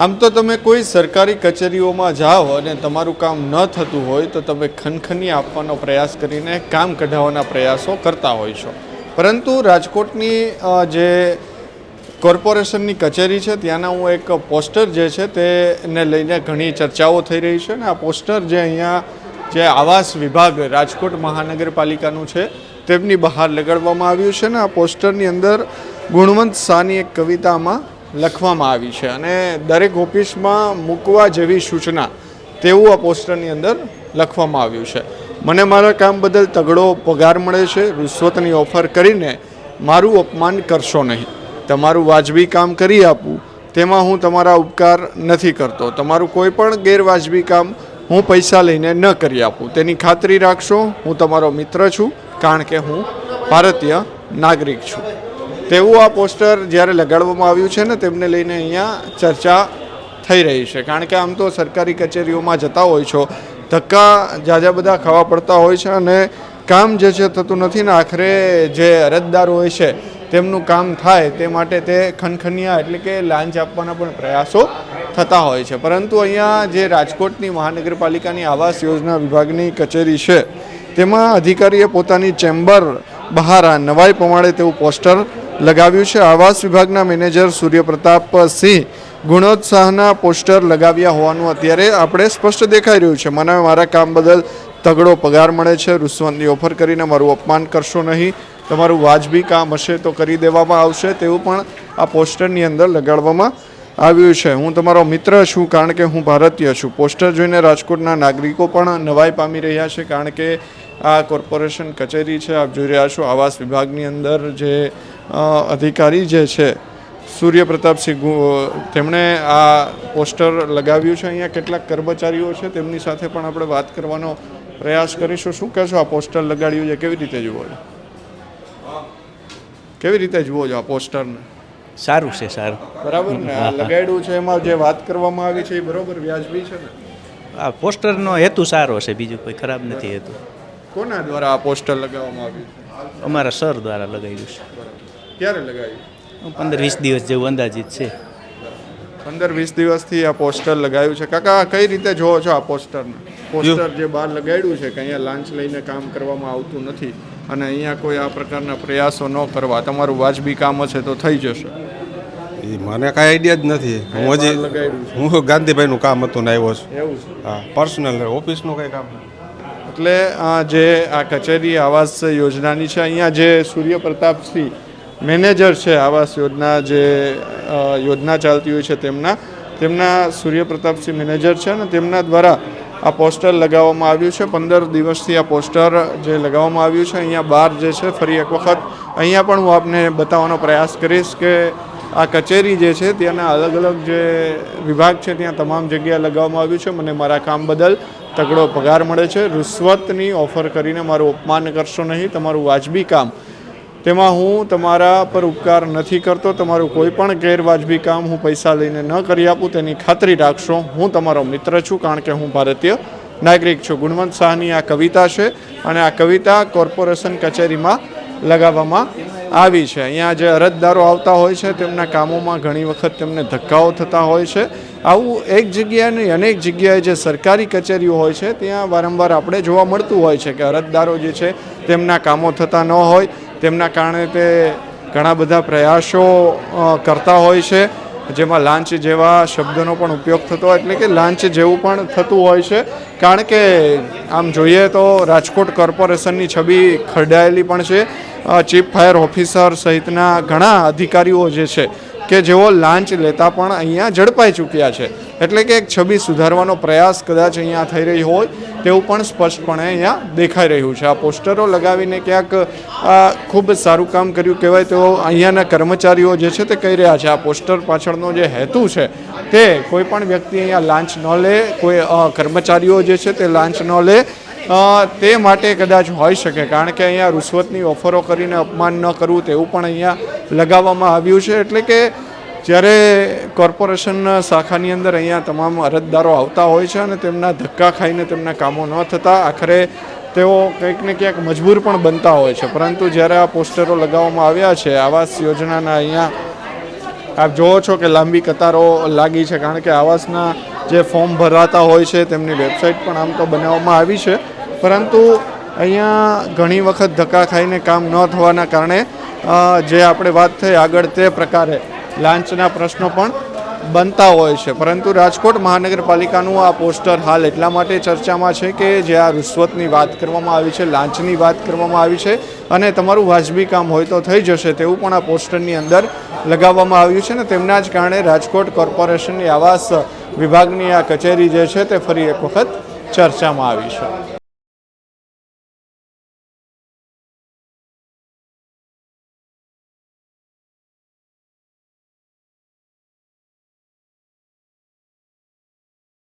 આમ તો તમે કોઈ સરકારી કચેરીઓમાં જાઓ અને તમારું કામ ન થતું હોય તો તમે ખનખની આપવાનો પ્રયાસ કરીને કામ કઢાવવાના પ્રયાસો કરતા હોય છો. પરંતુ રાજકોટની જે કોર્પોરેશનની કચેરી છે, ત્યાંના હું એક પોસ્ટર જે છે તેને લઈને ઘણી ચર્ચાઓ થઈ રહી છે અને આ પોસ્ટર જે અહીંયા જે આવાસ વિભાગ રાજકોટ મહાનગરપાલિકાનું છે, તેમની બહાર લગાડવામાં આવ્યું છે ને આ પોસ્ટરની અંદર ગુણવંત શાહની એક કવિતામાં લખવામાં આવી છે અને દરેક ઓફિસમાં મૂકવા જેવી સૂચના તેવું આ પોસ્ટરની અંદર લખવામાં આવ્યું છે. મને મારા કામ બદલ તગડો પગાર મળે છે રૂશ્વતની ઓફર કરીને મારું અપમાન કરશો નહીં. તમારું વાજબી કામ કરી આપું, તેમાં હું તમારા ઉપકાર નથી કરતો. તમારું કોઈ પણ ગેરવાજબી કામ હું પૈસા લઈને ન કરી આપું. તેની ખાતરી રાખશો, હું તમારો મિત્ર છું, કારણ કે હું ભારતીય નાગરિક છું. તેવું આ પોસ્ટર જ્યારે લગાડવામાં આવ્યું છે ને, તેમને લઈને અહીંયા ચર્ચા થઈ રહી છે. કારણ કે આમ તો સરકારી કચેરીઓમાં જતા હોય છો. ધક્કા જાજા બધા ખાવા પડતા હોય છે અને કામ જે છે થતું નથી ને, આખરે જે અરજદાર હોય છે, તેમનું કામ થાય તે માટે તે ખનખનિયા એટલે કે લાંચ આપવાના પણ પ્રયાસો થતા હોય છે. પરંતુ અહીંયા જે રાજકોટની મહાનગરપાલિકાની આવાસ યોજના વિભાગની કચેરી છે, તેમાં અધિકારીએ પોતાની ચેમ્બર બહાર આ નવાઈ પ્રમાણે તેવું પોસ્ટર લગાવ્યું છે. આવાસ વિભાગના મેનેજર સૂર્યપ્રતાપ સિંહ ગુણોત્સાહના પોસ્ટર લગાવ્યા હોવાનું અત્યારે આપણે સ્પષ્ટ દેખાઈ રહ્યું છે. મને મારા કામ બદલ તગડો પગાર મળે છે. રૂસવંતની ઓફર કરીને મારું અપમાન કરશો નહીં. તમારું વાજબી કામ હશે તો કરી દેવામાં આવશે તેવું પણ આ પોસ્ટરની અંદર લગાડવામાં આવ્યું છે. હું તમારો મિત્ર છું કારણ કે હું ભારતીય છું. પોસ્ટર જોઈને રાજકોટના નાગરિકો પણ નવાઈ પામી રહ્યા છે કારણ કે આ કોર્પોરેશન કચેરી છે. આપ જોઈ રહ્યા છો આવાસ વિભાગની અંદર જે અધિકારી જે છે સૂર્ય પ્રતાપસિંહ તેમણે આ પોસ્ટર લગાવ્યું છે. અહીંયા કેટલાક કર્મચારીઓ છે. તેમની સાથે પણ આપણે વાત કરવાનો પ્રયાસ કરીશું. શું કહેશો આ પોસ્ટર લગાડ્યું છે? કેવી રીતે જુઓ છો? કેવી રીતે જુઓ છો આ પોસ્ટરને? સારું છે સારું. બરાબર ને? આ લગાડ્યું છે એમાં જે વાત કરવામાં આવી છે એ બરોબર વ્યાજબી છે ને? આ પોસ્ટરનો હેતુ સારો છે બીજું કોઈ ખરાબ નથી હેતુ. કોના દ્વારા આ પોસ્ટર લગાવવામાં આવ્યું છે? અમારા સર દ્વારા લગાવ્યું છે. ક્યારે લગાવ્યું? પંદર વીસ દિવસ જેવું અંદાજિત છે. પંદર વીસ દિવસથી આ પોસ્ટર લગાવ્યું છે. કાકા કઈ રીતે જોવો છો આ પોસ્ટરને? પોસ્ટર જે બહાર લગાડ્યું છે કે અહીંયા લાંચ લઈને કામ કરવામાં આવતું નથી અને અહીંયા કોઈ આ પ્રકારના પ્રયાસો ન કરવા તમારું વાજબી કામ હશે તો થઈ જશે. મને કાંઈ આઈડિયા જ નથી. હું હજી હું ગાંધીભાઈનું કામ હતું ને આવ્યો છું. એવું છે? હા પર્સનલ ઓફિસનું કંઈ કામ. એટલે આ જે આ કચેરી આવાસ યોજનાની છે અહીંયા જે સૂર્ય પ્રતાપસિંહ મેનેજર છે આવાસ યોજના જે યોજના ચાલતી હોય છે તેમના તેમના સૂર્ય પ્રતાપસિંહ મેનેજર છે અને તેમના દ્વારા આ પોસ્ટર લગાવવામાં આવ્યું છે. પંદર દિવસથી આ પોસ્ટર જે લગાવવામાં આવ્યું છે અહીંયા બહાર જે છે ફરી એક વખત. અહીંયા પણ હું આપને બતાવવાનો પ્રયાસ કરીશ કે આ કચેરી જે છે ત્યાંના અલગ અલગ જે વિભાગ છે, ત્યાં તમામ જગ્યાએ લગાવવામાં આવ્યું છે. મને મારા કામ બદલ તગડો પગાર મળે છે. રૂશ્વતની ઓફર કરીને મારું અપમાન કરશો નહીં. તમારું વાજબી કામ. તેમાં હું તમારા પર ઉપકાર નથી કરતો. તમારું કોઈ પણ ગેરવાજબી કામ હું પૈસા લઈને ન કરી આપું. તેની ખાતરી રાખશો. હું તમારો મિત્ર છું કારણ કે હું ભારતીય નાગરિક છું. ગુણવંત શાહની આ કવિતા છે અને આ કવિતા કોર્પોરેશન કચેરીમાં લગાવવામાં આવી છે. અહીંયા જે અરજદારો આવતા હોય છે, તેમના કામોમાં ઘણી વખત તેમને ધક્કાઓ થતા હોય છે. આવું એક જગ્યાએ અનેક જગ્યાએ જે સરકારી કચેરીઓ હોય છે, ત્યાં વારંવાર આપણે જોવા મળતું હોય છે કે અરજદારો જે છે, તેમના કામો થતા ન હોય. તેમના કારણે તે ઘણા બધા પ્રયાસો કરતા હોય છે. જેમાં લાંચ જેવા શબ્દનો પણ ઉપયોગ થતો હોય, એટલે કે લાંચ જેવું પણ થતું હોય છે. કારણ કે આમ જોઈએ તો રાજકોટ કોર્પોરેશનની છબી ખરડાયેલી પણ છે. ચીફ ફાયર ઓફિસર સહિતના ઘણા અધિકારીઓ જે છે કે જેઓ લાંચ લેતા પણ અહીંયા ઝડપાઈ ચૂક્યા છે. એટલે કે એક છબી સુધારવાનો પ્રયાસ કદાચ અહીંયા થઈ રહી હોય તેવું પણ સ્પષ્ટપણે અહીંયા દેખાઈ રહ્યું છે. આ પોસ્ટરો લગાવીને ક્યાંક ખૂબ સારું કામ કર્યું કહેવાય તો અહીંયાના કર્મચારીઓ જે છે તે કહી રહ્યા છે. આ પોસ્ટર પાછળનો જે હેતુ છે તે કોઈ પણ વ્યક્તિ અહીંયા લાંચ ન લે, કોઈ કર્મચારીઓ જે છે તે લાંચ ન લે તે માટે કદાચ હોઈ શકે, કારણ કે અહીંયા રૂશ્વતની ઓફરો કરીને અપમાન ન કરવું તેવું પણ અહીંયા લગાવવામાં આવ્યું છે. એટલે કે જ્યારે કોર્પોરેશન શાખાની અંદર અહીંયા તમામ અરજદારો આવતા હોય છે અને તેમના ધક્કા ખાઈને તેમના કામો ન થતા, આખરે તેઓ કંઈક ને ક્યાંક મજબૂર પણ બનતા હોય છે. પરંતુ જ્યારે આ પોસ્ટરો લગાવવામાં આવ્યા છે, આવાસ યોજનાના અહીંયા આપ જુઓ છો કે લાંબી કતારો લાગી છે, કારણ કે આવાસના જે ફોર્મ ભરાતા હોય છે, તેમની વેબસાઇટ પણ આમ તો બનાવવામાં આવી છે. પરંતુ અહીંયા ઘણી વખત ધક્કા ખાઈને કામ ન થવાના કારણે જે આપણે વાત થઈ આગળ તે પ્રકારે લાંચના પ્રશ્નો પણ બનતા હોય છે. પરંતુ રાજકોટ મહાનગરપાલિકાનું આ પોસ્ટર હાલ એટલા માટે ચર્ચામાં છે કે જે આ રૂશ્વતની વાત કરવામાં આવી છે, લાંચની વાત કરવામાં આવી છે અને તમારું વાજબી કામ હોય તો થઈ જશે તેવું પણ આ પોસ્ટરની અંદર લગાવવામાં આવ્યું છે ને તેમના જ કારણે રાજકોટ કોર્પોરેશનની આવાસ વિભાગની આ કચેરી જે છે તે ફરી એક વખત ચર્ચામાં આવી છે.